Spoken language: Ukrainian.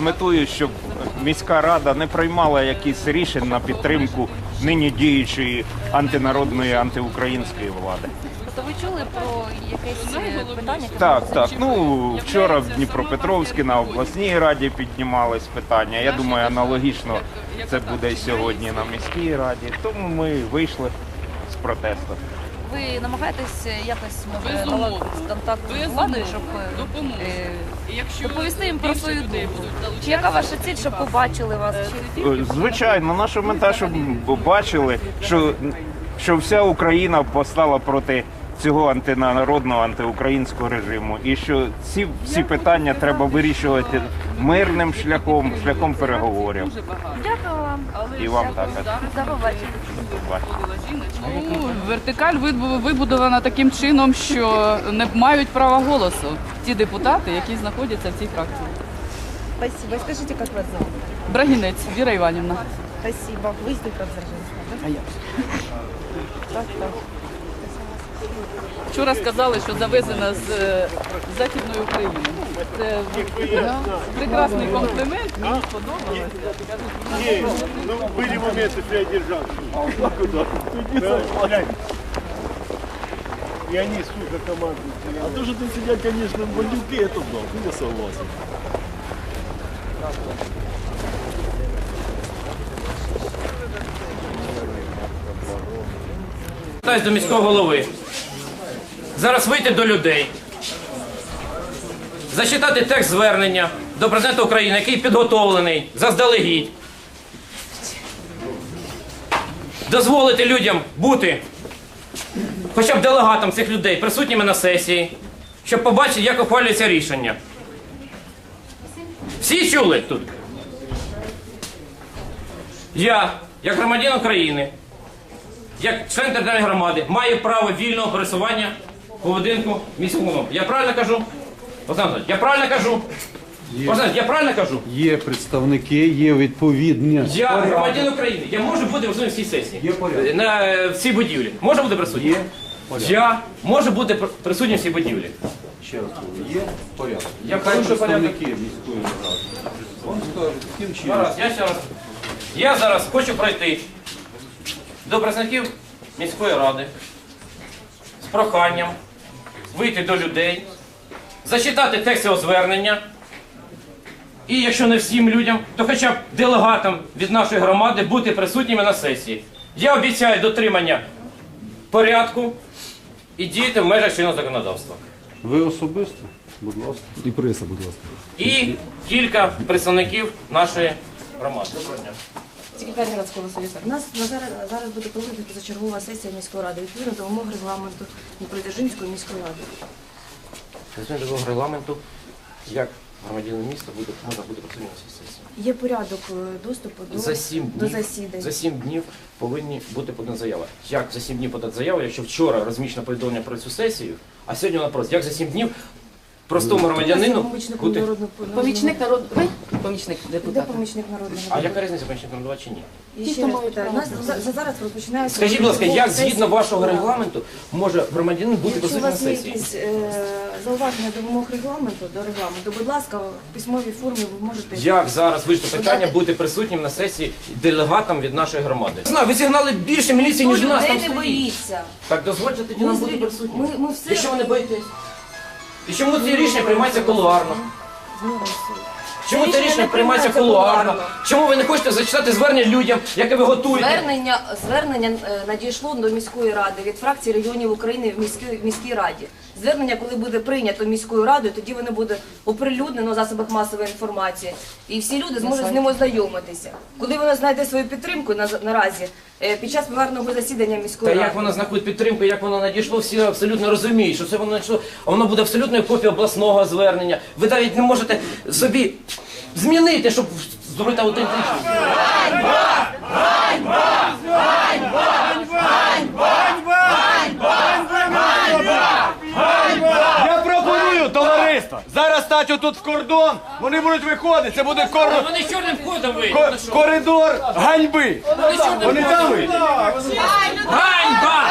з метою, щоб міська рада не приймала якісь рішень на підтримку нині діючої антинародної антиукраїнської влади. Тобто ви чули про якесь е, питання? Так, так. Ну вчора в Дніпропетровській на обласній раді піднімались питання. Я думаю, аналогічно це буде і сьогодні на міській раді. Тому ми вийшли з протестом. Ви намагаєтесь е, якось може Безумовно. контакт з владою, щоб е, е, Якщо доповісти їм про більше свою людей думку. будуть долучатися, Чи яка ваша ціль, щоб побачили вас? Чи Е, Звичайно, наша мета, щоб бачили, що, що вся Україна постала проти цього антинародного, антиукраїнського режиму, і що ці всі питання треба вирішувати мирним шляхом, шляхом переговорів. дякую вам І вам також. за побачення. До побачення. Ну, вертикаль вибу- вибудована таким чином, що не мають права голосу ті депутати, які знаходяться в цій фракції. Спасибо. Скажите, как вас зовут? Брагінець Віра Іванівна. Спасибо. Вы из Днепродзержинска, да? А я. Так, так. Вчора сказали, що завезена з е, Західної України. Це прекрасний комплімент, мені сподобалось. Не, ну были моменты, что я держал. Да, глянь. И они, сука, командуют. А то, что тут сидят, конечно, бандюки, это да, я согласен. Звертаюсь до міського голови. Зараз вийти до людей, зачитати текст звернення до президента України, який підготовлений заздалегідь. Дозволити людям бути хоча б делегатом цих людей, присутніми на сесії, щоб побачити, як ухвалюється рішення. Всі чули тут? Я, як громадян України, як член територіальної громади, маю право вільного пересування по будинку міському. Я правильно кажу? Олександр, я правильно кажу? Олександр, я правильно кажу? Є представники, є відповідні. Я громадян України. Я можу бути в цій сесії. Є порядок. На е, в цій будівлі. Можу бути присутній? Є Я можу бути пр- присутній в цій будівлі. Ще раз кажу, є порядок. Я Хай порушую порядок. представники міської ради. Вони скажуть, яким чином. Зараз, я ще раз. Я зараз хочу пройти до представників міської ради з проханням вийти до людей, зачитати текст цього звернення. І якщо не всім людям, то хоча б делегатам від нашої громади бути присутніми на сесії. Я обіцяю дотримання порядку і діяти в межах чинного законодавства. Ви особисто, будь ласка. І преса, будь ласка. І кілька представників нашої громади. Доброго дня. Секретар городського совета. У нас на зараз, зараз буде проводити позачергова сесія міської ради відповідно до вимог регламенту Дніпродзержинської міської ради. Згідно до регламенту, як громадянин міста буде, можна буде працювати на цій сесії. Є порядок е, доступу до, За сім до днів, засідань. за сім днів повинні бути подана заява. Як за сім днів подати заяву, якщо вчора розміщено повідомлення про цю сесію, а сьогодні вона просто, як за сім днів простому громадянину бути... Помічник народ... Ви? Помічник Де депутата. помічник народного А яка різниця помічник 2 чи ні? І ще раз питаю. У нас за, за зараз розпочинається... Скажіть, будь ласка, як згідно вашого регламенту може громадянин бути Якщо у присутнім на вас є сесії? якісь е, зауваження до вимог регламенту, до регламенту, будь ласка, в письмовій формі ви можете... Як зараз вийшло питання бути присутнім на сесії делегатом від нашої громади? Знаю, ви зігнали більше міліції, ніж нас там людей не стоїть. боїться. Так дозвольте тоді нам бути присутніми. Ми, ми все... Якщо ви не боїтесь. І чому ці рішення приймаються кулуарно? Чому це Рішення приймається кулуарно. Чому ви не хочете зачитати звернення людям, яке ви готуєте? Звернення, звернення е, надійшло до міської ради від фракції регіонів України в міській, в міській раді. Звернення, коли буде прийнято міською радою, тоді воно буде оприлюднено в засобах масової інформації. І всі люди зможуть з ним ознайомитися. Коли воно знайде свою підтримку на, наразі е, під час пленарного засідання Та міської ради. як воно знаходить підтримку, як воно надійшло, всі абсолютно розуміють, що це воно надійшло, а воно буде абсолютною копією обласного звернення. Ви навіть не можете собі змінити, щоб зробити аутентичність. Я зараз тут в кордон, вони будуть виходити, це буде кор- Вони чорним ходом ви. ко- коридор ганьби. Вони там вийдуть. Ганьба!